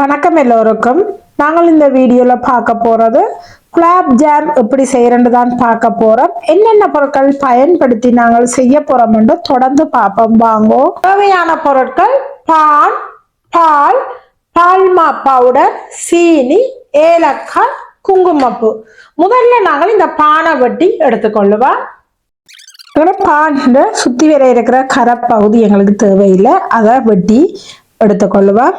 வணக்கம் எல்லோருக்கும். நாங்கள் இந்த வீடியோவில் பார்க்க போகிறது குலாப் ஜாம் எப்படி செய்யறன்னு தான் பார்க்க போகிறோம் என்னென்ன பொருட்கள் பயன்படுத்தி நாங்கள் செய்ய போகிறோம் என்று தொடர்ந்து பார்ப்போம். வாங்கோ. தேவையான பொருட்கள் பால் பால் பால்மா பவுடர் சீனி ஏலக்காய் குங்குமப்பூ. முதல்ல நாங்கள் இந்த பானை வெட்டி எடுத்துக்கொள்ளுவோம். பானை சுற்றி வர இருக்கிற கரை பகுதி எங்களுக்கு தேவையில்லை. அதை வெட்டி எடுத்துக்கொள்ளுவோம்.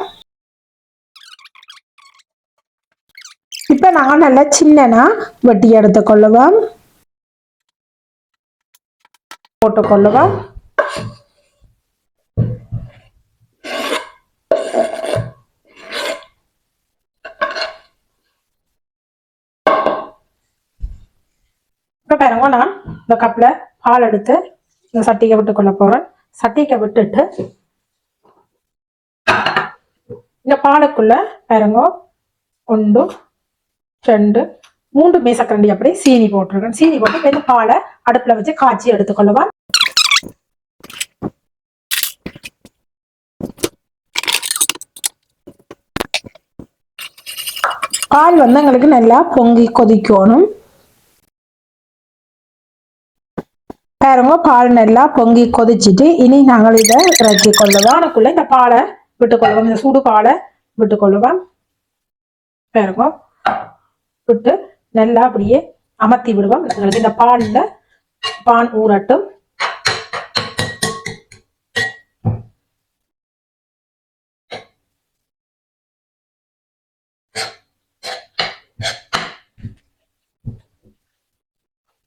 இப்போ நான் நல்லா சின்னனா வெட்டி எடுத்துக்கொள்ளுவோம் போட்டுக்கொள்ளுவோம் இப்போ பாருங்க நான் இந்த கப்பில் பால் எடுத்து இந்த சட்டியை விட்டு கொள்ள போகிறேன் சட்டியை விட்டுட்டு இந்த பாலுக்குள்ள பாருங்க ஒன்று ரெண்டு மூன்று மேசக்கரண்டி அப்படி சீனி போட்டிருக்கேன். சீனி போட்டு இந்த பாலை அடுப்புல வச்சு காய்ச்சி எடுத்துக்கொள்ளவா? பால் வந்து எங்களுக்கு நல்லா பொங்கி கொதிக்கணும். பாருங்க பால் நல்லா பொங்கி கொதிச்சுட்டு இனி நாங்கள் இதை இறக்கி கொள்ளுவோம் அதுக்குள்ள இந்த பாலை விட்டுக்கொள்ளுவோம் இந்த சூடு பாலை விட்டுக்கொள்ளுவோம் பாருங்க விட்டு நல்லா அப்படியே அமர்த்தி விடுவோம். எங்களுக்கு இந்த பால்ல பான் ஊறட்டும்.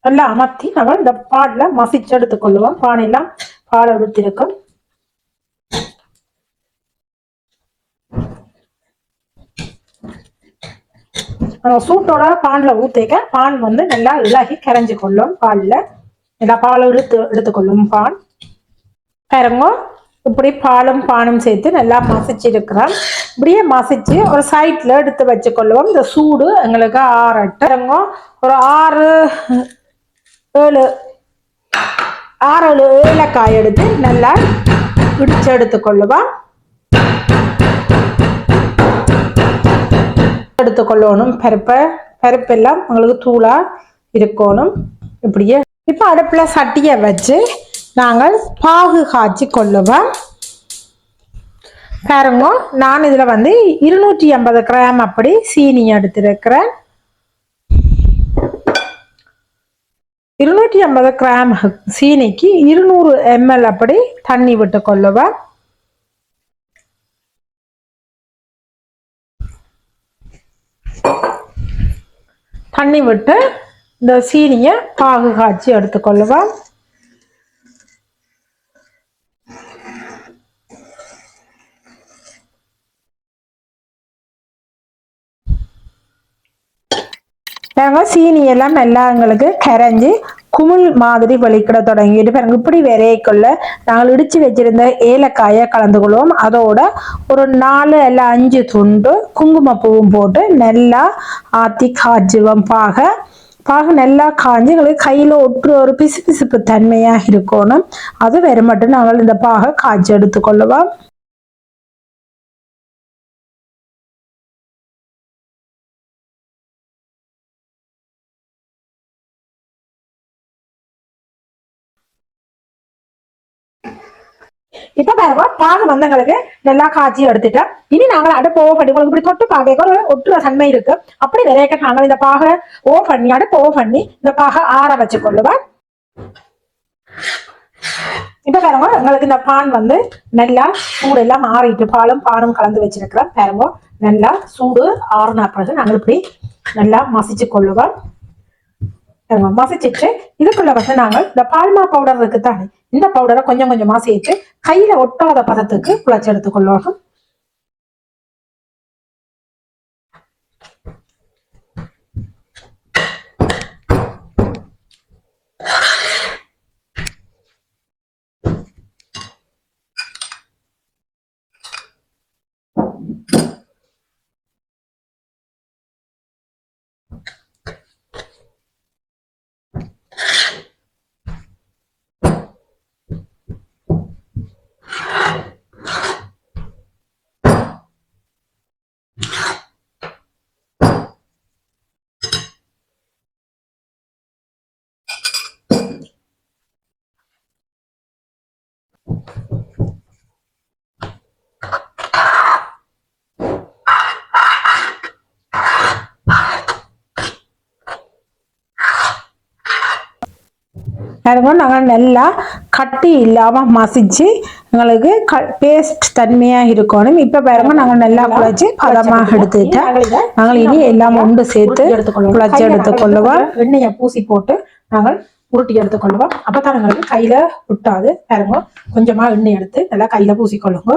நல்லா அமர்த்தி நம்ம இந்த பால்ல மசிச்சு எடுத்துக்கொள்ளுவோம். பானையெல்லாம் பாலை விடுத்திருக்கும் சூட்டோட பானில் ஊற்றிக்க பான் வந்து நல்லா இலகி கரைஞ்சு கொள்ளும் பாலில். நல்லா பாலை எடுத்து எடுத்துக்கொள்ளும் பான் பாருங்க இப்படி பாலும் பானும் சேர்த்து நல்லா மசிச்சு இருக்கிறோம் இப்படியே மசிச்சு ஒரு சைட்ல எடுத்து வச்சுக்கொள்ளுவோம். இந்த சூடு எங்களுக்கு ஆறட்டு ஒரு ஆறு ஏழு ஆறு ஏழு ஏலக்காய் எடுத்து நல்லா பிடிச்சு எடுத்துக்கொள்ளுவோம். எடுத்துக்கொள்ளணும். பருப்பை பருப்பெல்லாம் உங்களுக்கு தூளாக இருக்கணும். இப்படியே இப்போ அடுப்பில் சட்டியை வச்சு நாங்கள் பாகு காய்ச்சி கொள்ளுவோம். பாருங்க நான் இதில் வந்து இருநூற்றி ஐம்பது கிராம் அப்படி சீனி எடுத்திருக்கிறேன். இருநூற்றி ஐம்பது கிராம் சீனிக்கு இருநூறு எம்எல் அப்படி தண்ணி விட்டு கொள்ளுவேன் தண்ணி விட்டு இந்த சீனியை பாகு காய்ச்சி எடுத்துக்கொள்ளுவோம். நாங்கள் சீனி எல்லாம் எங்களுக்கு கரைஞ்சி குமிழ் மாதிரி வெளிக்கிட தொடங்கிட்டு பாருங்க. இப்படி விரையக்குள்ள நாங்கள் இடிச்சு வச்சிருந்த ஏலக்காயை கலந்து கொள்வோம். அதோட ஒரு நாலு அல்ல அஞ்சு துண்டு குங்குமப்பூவும் போட்டு நல்லா ஆத்தி காய்ச்சுவோம். பாக பாக நல்லா காஞ்சி எங்களுக்கு கையில் ஒற்று ஒரு பிசு பிசுப்பு தன்மையாக இருக்கணும். அது வேறு மட்டும் நாங்கள் இந்த பாக காய்ச்சி எடுத்துக்கொள்ளுவோம் பாகு வந்து எங்களுக்கு நல்லா காய்ச்சி எடுத்துட்டேன் இனி நாங்கள் அடுப்பு ஓ பண்ணி உங்களுக்கு இப்படி தொட்டு பாக்க ஒரு ஒட்டுற தன்மை இருக்கு. அப்படி விரைக்க நாங்கள் இந்த பாகை ஓ பண்ணி அடுப்பு ஓ பண்ணி இந்த பாகை ஆற வச்சு கொள்ளுவேன் இப்ப பாருங்க எங்களுக்கு இந்த பான் வந்து நல்லா சூடு எல்லாம் மாறிட்டு பாலும் பானும் கலந்து வச்சிருக்கிறேன் பாருங்க நல்லா சூடு ஆறுன பிறகு நாங்கள் இப்படி நல்லா மசிச்சு கொள்ளுவோம். மசிச்சுட்டு இதுக்குள்ள வந்து நாங்கள் இந்த பால்மா பவுடர் இருக்கு தானே இந்த பவுடரை கொஞ்சம் கொஞ்சமா சேர்த்து கையில ஒட்டாத பதத்துக்கு குழச்சி எடுத்துக்கொள்ளணும் அதுவும் நாங்கள் நல்லா கட்டி இல்லாமல் மசிச்சு எங்களுக்கு க பேஸ்ட் தன்மையாக இருக்கணும் இப்போ பாருங்க நாங்கள் நல்லா குழச்சி பதமாக எடுத்துக்கிட்டேன் நாங்கள் இனி எல்லாம் ஒன்று சேர்த்து குழச்சி எடுத்துக்கொள்ளுவோம் எண்ணெயை பூசி போட்டு நாங்கள் உருட்டி எடுத்துக்கொள்வோம் அப்பதான் எங்களுக்கு கையில விட்டாது பாருங்க கொஞ்சமா எண்ணெய் எடுத்து நல்லா கையில பூசிக்கொள்ளுங்க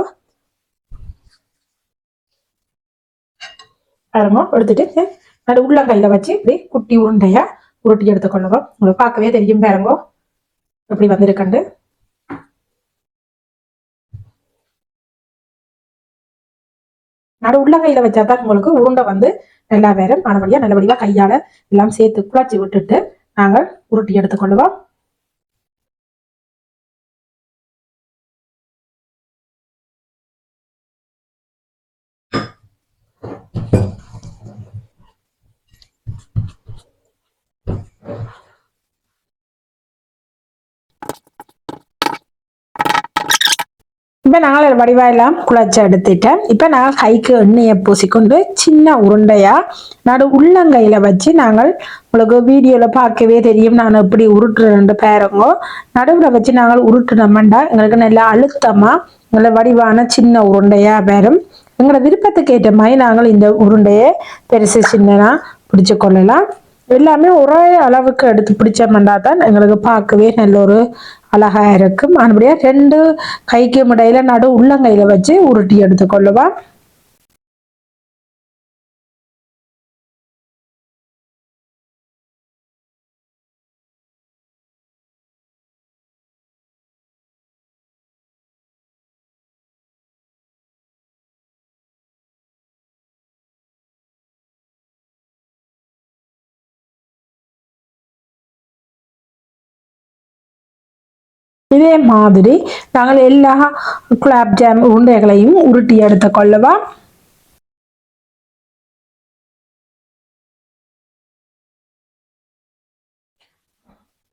பாருங்க எடுத்துட்டு நடு உள்ளங்கையில வச்சு இப்படி குட்டி உருண்டையாக உருட்டி எடுத்துக்கொள்ளுவோம் உங்களுக்கு பார்க்கவே தெரியும் பாருங்க அப்படி வந்திருக்கண்டு. நடு உள்ளங்கையில வச்சாதான் உங்களுக்கு உருண்டை வந்து நல்லா வேறும் நல்லபடியா நல்லபடியா கையால எல்லாம் சேர்த்து குழச்சி விட்டுட்டு நாங்கள் உருட்டி எடுத்துக்கொள்ளுவோம். இப்போ நாங்கள் வடிவாயெல்லாம் குழச்சி எடுத்துட்டேன். இப்போ நாங்கள் கைக்கு எண்ணெயை பூசிக்கொண்டு சின்ன உருண்டையாக நடு உள்ளங்கையில் வச்சு நாங்கள் உங்களுக்கு வீடியோவில் பார்க்கவே தெரியும். நான் எப்படி உருட்டுறேன் பேருங்கோ. நடுவில் வச்சு நாங்கள் உருட்டுனோம்டா. எங்களுக்கு நல்லா அழுத்தமாக நல்ல வடிவான சின்ன உருண்டையாக பேரும் எங்களோட விருப்பத்துக்கு ஏற்ற மாதிரி நாங்கள் இந்த உருண்டையை பெருசு சின்னதாக பிடிச்சு கொள்ளலாம். எல்லாமே ஒரே அளவுக்கு எடுத்து பிடிச்சோம்னா தான் எங்களுக்கு பார்க்கவே நல்ல ஒரு அழகா இருக்கும். அதுபடியாக ரெண்டு கைக்கு இடையில நடு உள்ளங்கையில வச்சு உருட்டி எடுத்துக்கொள்ளுவான் இதே மாதிரி நாங்கள் எல்லா குலாப் ஜாம் உருண்டைகளையும் உருட்டி எடுத்துக்கொள்ளுவா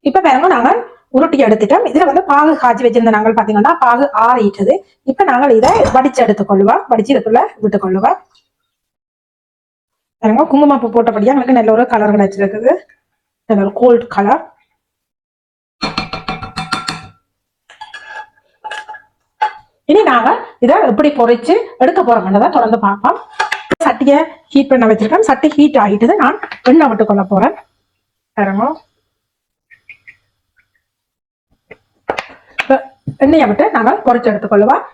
இப்ப பாருங்க நாங்கள் உருட்டி எடுத்துட்டோம். இதுல வந்து பாகு காய்ச்சி வச்சிருந்த நாங்கள் பாத்தீங்கன்னா பாகு ஆறிட்டது. இப்ப நாங்கள் இதை வடிச்சு எடுத்துக்கொள்ளுவா வடிச்சு இதுக்குள்ள விட்டுக்கொள்ளுவோம் பாருங்க குங்குமப்பூ போட்டபடியா எங்களுக்கு நல்ல ஒரு கலர் கிடைச்சிருக்குது. நல்ல ஒரு கோல்ட் கலர் இனி நாங்க இதை எப்படி பொறிச்சு எடுக்க போறோம்ன்றதை தொடர்ந்து பார்ப்போம். சட்டியை ஹீட் பண்ண வச்சிருக்கேன். சட்டி ஹீட் ஆகிட்டு நான் எண்ணெய் விட்டு கொள்ள போறேன் இறங்கும் எண்ணெயை விட்டு நாங்கள் பொறிச்சு எடுத்துக்கொள்ளுவோம்.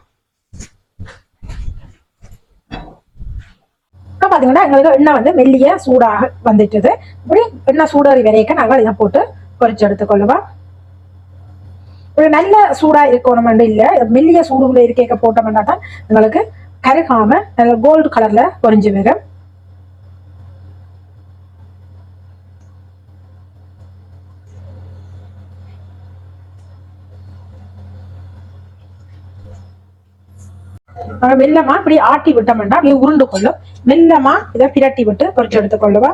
இப்போ பார்த்தீங்கன்னா எங்களுக்கு எண்ணெய் வந்து மெல்லிய சூடாக வந்துட்டுது. இப்படி எண்ணெய் சூடாரி வரைக்கும் நாங்கள் இதை போட்டு பொறிச்சு எடுத்துக்கொள்ளுவோம். ஒரு நல்ல சூடா இருக்கணும் இல்ல. மெல்லிய சூடுகுள்ள இருக்க போட்டோம்னா தான் உங்களுக்கு கருகாம நல்ல கோல்டு கலர்ல பொறிஞ்சு வரும். மெல்லமா இப்படி ஆட்டி விட்டோம்னா அப்படியே உருண்டு கொள்ளும். மெல்லமா இதை பிரட்டி விட்டு பொரிச்சு எடுத்துக்கொள்ளுவா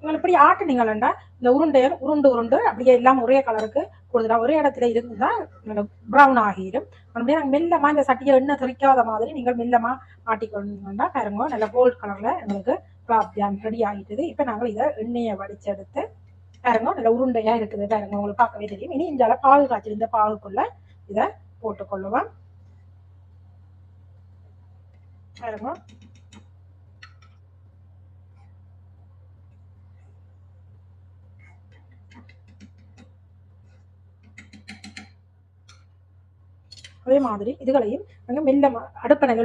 நீங்கள் இப்படி ஆட்டுனீங்களா இந்த உருண்டையை உருண்டு உருண்டு. அப்படியே எல்லாம் ஒரே கலருக்கு கொடுத்துட்டா. ஒரே இடத்துல இருந்தா ப்ரௌன் ஆகிடும் அப்படியே நாங்கள் மெல்லமாக இந்த சட்டியை எண்ணெய் தெரிக்காத மாதிரி நீங்கள் மெல்லமாக ஆட்டிக்கொண்டா பாருங்க நல்ல கோல்ட் கலரில் எங்களுக்கு குலாப் ஜாம் ரெடி ஆகிட்டது. இப்போ நாங்கள் இதை எண்ணெயை வடிச்செடுத்து பாருங்க நல்ல உருண்டையாக இருக்குது. பாருங்க உங்களுக்கு பார்க்கவே தெரியும். இனி இந்த பாகு காய்ச்சிருந்த பாகுக்குள்ளே இதை போட்டுக்கொள்ளுவோம். பாருங்க அதே மாதிரி இதுகளையும் நாங்கள் மெல்ல ம-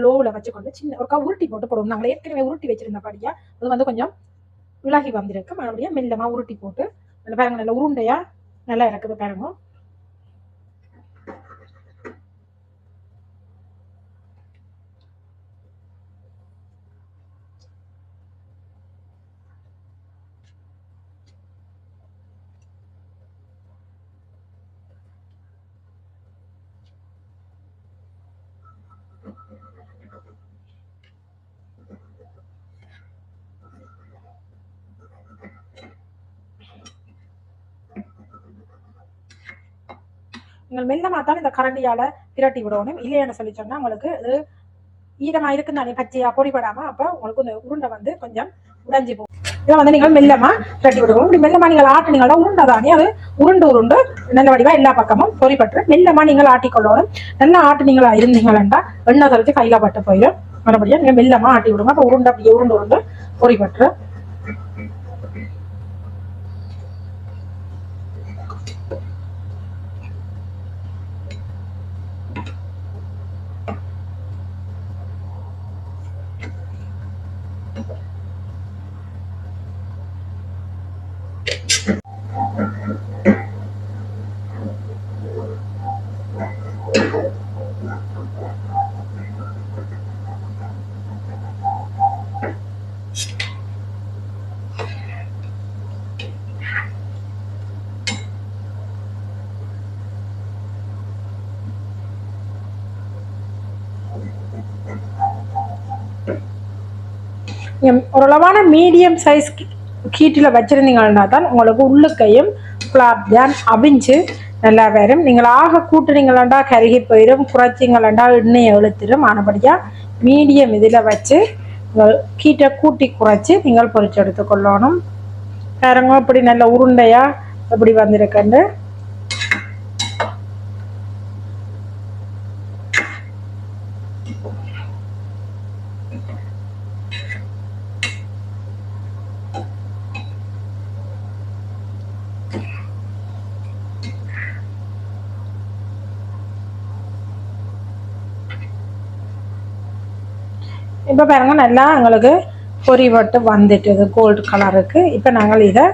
லோவில் வச்சுக்கொண்டு சின்ன ஒருக்கா உருட்டி போட்டு போடுவோம். நாங்கள் ஏற்கனவே உருட்டி வச்சிருந்தபடியா அது வந்து கொஞ்சம் விலகி வந்திருக்கு. மறுபடியும் மெல்லமா உருட்டி போட்டு நல்ல பாருங்க நல்ல உருண்டையா நல்லா இருக்குது பாருங்க. நீங்கள் மெல்லமாத்தான் இந்த கரண்டியால திரட்டி விடணும். இல்லைன்னு சொல்லி சொன்னா உங்களுக்கு இது ஈரமா இருக்குன்னு தானே பச்சையா பொடிபடாம அப்ப உங்களுக்கு இந்த உருண்டை வந்து கொஞ்சம் உடைஞ்சு போகும். இதை வந்து நீங்கள் மெல்லமா திரட்டி விடுவோம். இப்படி மெல்லமா நீங்கள் ஆட்டினீங்களா உருண்டை தானே அது உருண்டு உருண்டு நல்ல வடிவா எல்லா பக்கமும் பொறிப்பட்டு மெல்லமா நீங்கள் ஆட்டிக்கொள்ளணும் நல்லா ஆட்டினீங்களா இருந்தீங்களா எண்ணெய் தெளிச்சு கையில பட்டு போயிடும் மறுபடியும் நீங்க மெல்லமா ஆட்டி விடுங்க. அப்ப உருண்டை அப்படியே உருண்டு உருண்டு பொறிப்பட்டு நீங்க ஓரளவான மீடியம் சைஸ் கீட்டில் வச்சுருந்தீங்கன்னா தான் உங்களுக்கு உள்ளுக்கையும் குலாப் ஜாம் அவிஞ்சு நல்லா வரும். நீங்கள் ஆக கூட்டுனீங்களாண்டா கருகி போயிடும் குறைச்சிங்களாண்டா எண்ணெயை இழுத்துடும் ஆனபடியாக மீடியம் இதில் வச்சு உங்கள் கீட்டை கூட்டி குறைச்சி நீங்கள் பொரிச்சு எடுத்துக்கொள்ளணும். பாருங்க இப்படி நல்ல உருண்டையாக எப்படி வந்திருக்குன்னு. இப்போ பாருங்க நல்லா எங்களுக்கு பொரி போட்டு வந்துட்டுது கோல்டு கலருக்கு இப்போ நாங்கள் இதை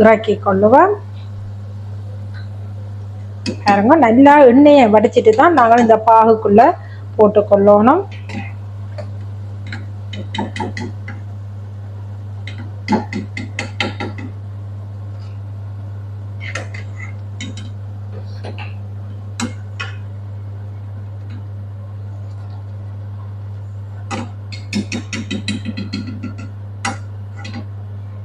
இறக்கி கொள்ளுவோம். பாருங்க நல்லா எண்ணெயை வடிச்சிட்டு தான் நாங்கள் இந்த பாகுக்குள்ள போட்டுக்கொள்ளணும்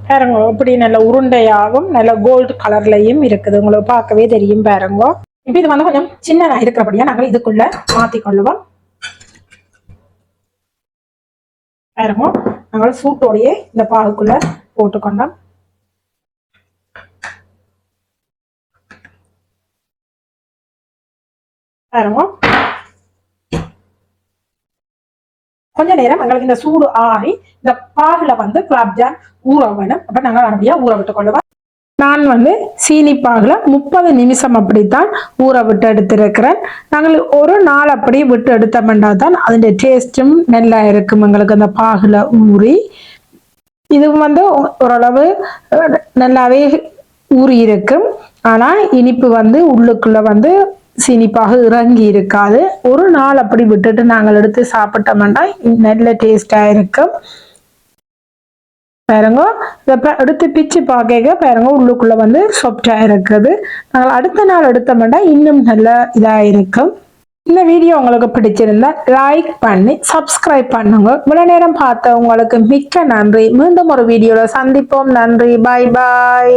பாருங்க இப்படி நல்ல உருண்டையாகவும் நல்ல கோல்டு கலர்லயும் இருக்குது. உங்களுக்கு பார்க்கவே தெரியும் பாருங்க. இப்போ இது வந்து கொஞ்சம் சின்னதா இருக்கிறபடியா நாங்கள் இதுக்குள்ள மாத்தி கொள்ளுவோம் பாருங்க நாங்கள் சூட்டோடையே இந்த பாகுக்குள்ள போட்டுக்கொண்டோம். பாருங்க கொஞ்ச நேரம் எங்களுக்கு இந்த சூடு ஆறி இந்த பாகுல வந்து குலாப்ஜாம் ஊற வேணும். அப்ப நாங்கள் அப்படியே ஊற விட்டு கொள்ளுவோம். நான் வந்து சீனி பாகுல முப்பது நிமிஷம் அப்படித்தான் ஊற விட்டு எடுத்திருக்கிறேன். நாங்கள் ஒரு நாள் அப்படி விட்டு எடுத்தோம்னா தான் அதோட டேஸ்ட்டும் நல்லா இருக்கும். எங்களுக்கு அந்த பாகுல ஊறி இது வந்து ஓரளவு நல்லாவே ஊறி இருக்கும் ஆனால் இனிப்பு வந்து உள்ளுக்குள்ள வந்து சினிப்பாக இறங்கி இருக்காது ஒரு நாள் அப்படி விட்டுட்டு நாங்கள் எடுத்து சாப்பிட்டோம்னா நல்ல டேஸ்டாக இருக்கும். பாருங்க எடுத்து பிச்சு பார்க்க பாருங்க உள்ளுக்குள்ள வந்து சாஃப்டாக இருக்குது. நாங்கள் அடுத்த நாள் எடுத்தோம்னா இன்னும் நல்ல இதாக இருக்கும். இந்த வீடியோ உங்களுக்கு பிடிச்சிருந்தா லைக் பண்ணி சப்ஸ்கிரைப் பண்ணுங்க. இவ்வளோ நேரம் பார்த்த உங்களுக்கு மிக்க நன்றி. மீண்டும் ஒரு வீடியோவில் சந்திப்போம். நன்றி. பாய் பாய்